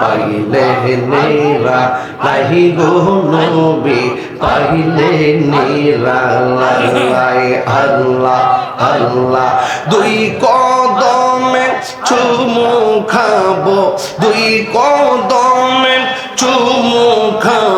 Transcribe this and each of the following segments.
পাইলে নেরা লাহি গো নবী, পাইলে নেরা আল্লাহ আল্লাহ। দুই কদমে চুমু খাব, দুই কদমে চুমু খাব।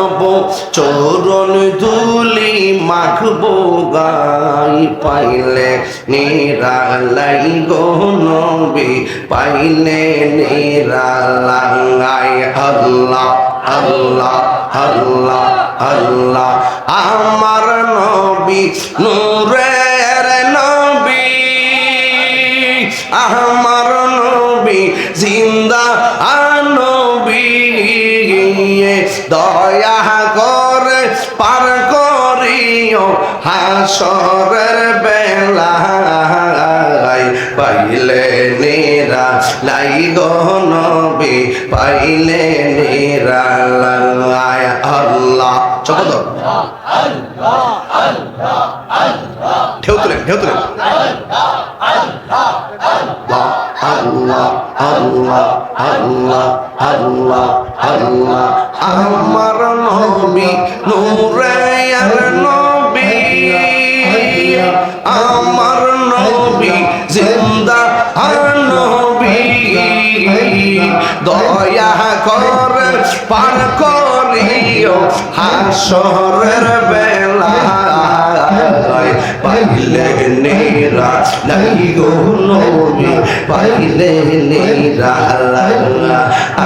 চরণ ধুলি মাখবো, গাই পাইলে নিরালাই গো নবী, পাইলে নিরালাই। আল্লাহ আল্লাহ আল্লাহ আল্লাহ, আমার নবী হাসরের বেলায় পাইলে নেরা লাই গো পাইলে নেরা আল্লাহ চকদ ঢেউ তুলেন ঢেউ তুলেন আল্লাহ আল্লাহ আল্লাহ আল্লাহ আল্লাহ আমার নবী নূরায়ার নবী আমার নবী জিন্দা নবী দয়া করে পার করিও হাসরের বেলা পাইলে নেরা নাই গো নবী, পাইলে নেরা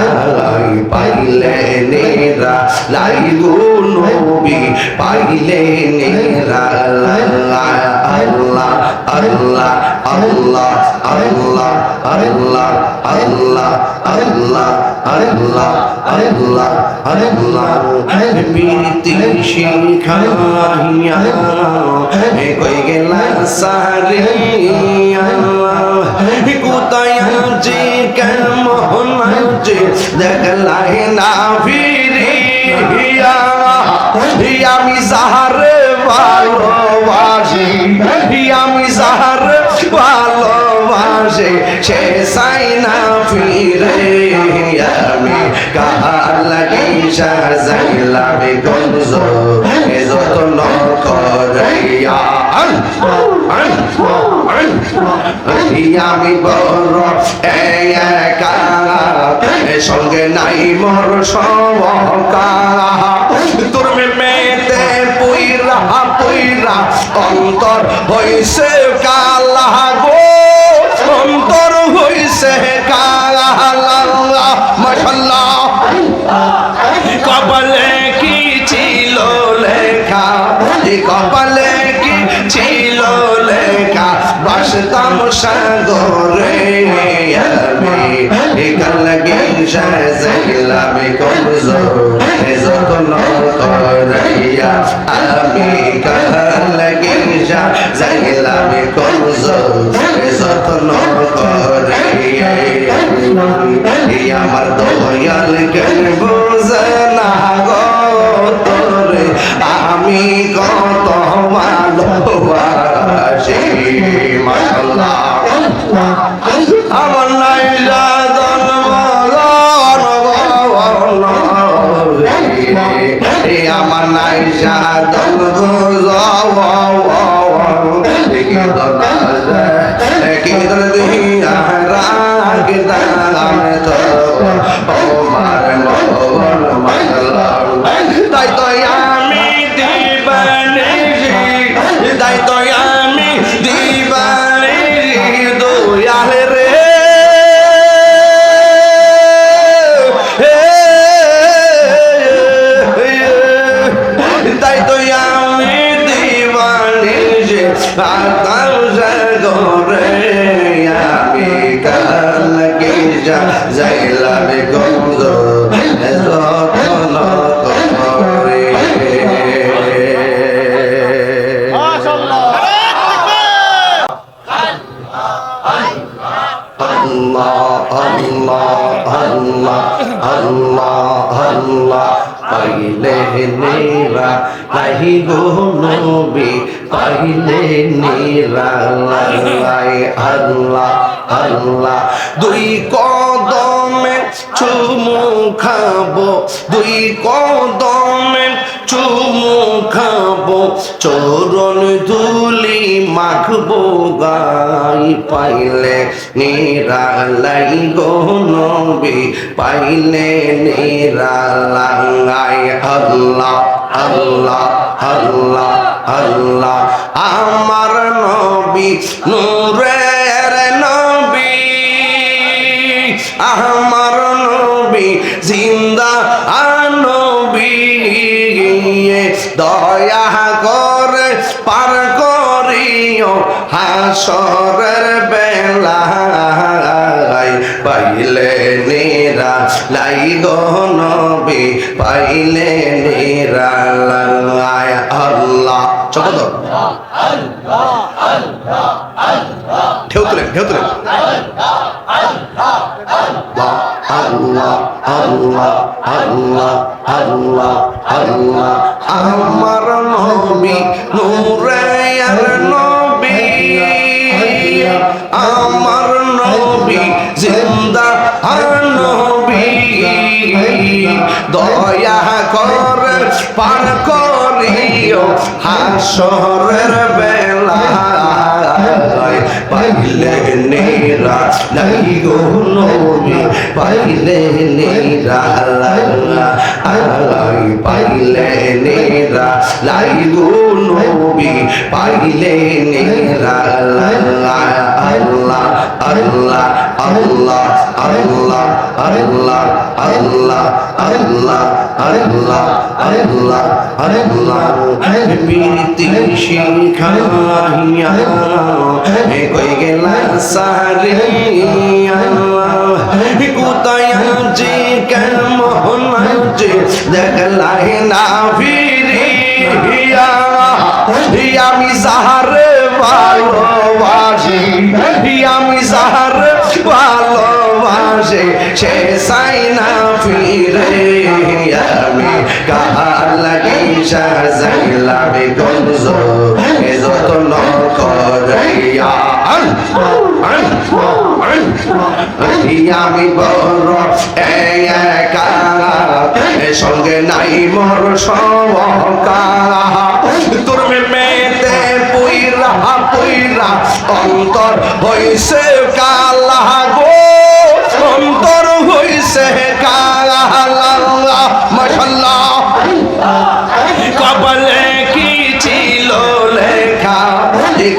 আলাই পাইলে নেরা লাই গো নবী, পাইলে নেরা আল্লাহ আল্লাহ আল্লাহ আল্লাহ আল্লাহ আল্লাহ আল্লাহ আল্লাহ প্রীতি শিখাইয়া কই গেলা সারিয়া কোথায় কেমন যে না ফিরিয়া আমি সাহারে ভালোবাসি সে সাই না ফিরে আমি। কাহার লাগি সাজাইলাম গঞ্জ, এ যত্ন করিয়া। আমি বড় একা। সঙ্গে নাই মোর সবকা তোর মেতে পুইরা পুইরা, অন্তর হইছে কালা গো। মশাল্লাহ কপালে কি ছিল লেখা কপালে কি ছিল লেখা বাসতাম সাগরে আমি ইকার লাগে সাইলামি কমজোর যতন করাইয়া আমি ইকার লাগে সাইলামি কমজোর যতন করাইয়া আমার দয়াল কেন বোঝনা Thank you. আল্লাহ আল্লাহ আল্লাহ আল্লাহ পাইলে নেরা লাহি গো নবী পাইলে নেরা লাই আল্লাহ আল্লাহ দুই কদম কদমে চুমু খাব, দুই কদমে চুমু খাব। চরণ ধুলি মাখবো গাই পাইলে নিরালাই গো পাইলে নিরালাই। আল্লাহ আল্লাহ আল্লাহ আল্লাহ, আমার নবী, নূরের নবী। আমার পার করিও হাসরের বেলায়। পাইলে নিরা লাই নবী, পাইলে নিরা লাই আল্লাহ চকো তো ঢেউ তুলেন ঢেউ তুলেন আল্লাহ আল্লাহ আল্লাহ আল্লাহ। আল্লাহ আল্লাহ, আমার নবী, নূরে আর নবী। আমার নবী, জিন্দা আর নবী। দয়া করে পার করিও হাসরের বেলা পাইলে নেরা নাই গো নবী, পাইলে নেরা নেরা লাই নবী পাইলে নেরা আল্লাহ আল্লাহ আল্লাহ আল্লাহ আল্লাহ আল্লাহ আল্লাহ আল্লাহ আল্লাহ আল্লাহ প্রীতি শিখাইয়া হে কই গেলা সারিয়া কোথায় যে কেমন যে দেখলাই না ফিরিয়া লাগি সাজাইলামি গঞ্জ এ যত্ন করিয়া আমি বড় সঙ্গে নাই মোর সবকা তোর মেতে পুইরা অন্তর হইছে কালা গো। অন্তর হইছে কালা মশাল্লাহ।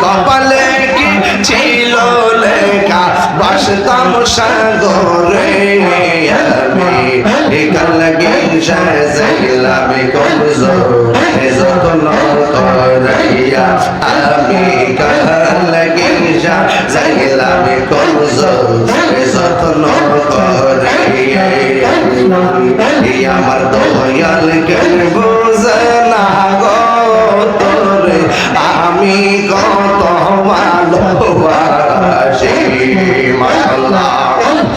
কপালে কি ছিল লেখা? বাসতাম সাগরে আমি কাল সাজাইলাম কবজ যত্ন করাইয়া আমি কাল সাজাইলাম কবজ যত্ন করাইয়া আমার দয়াল কেন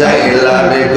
Zaila me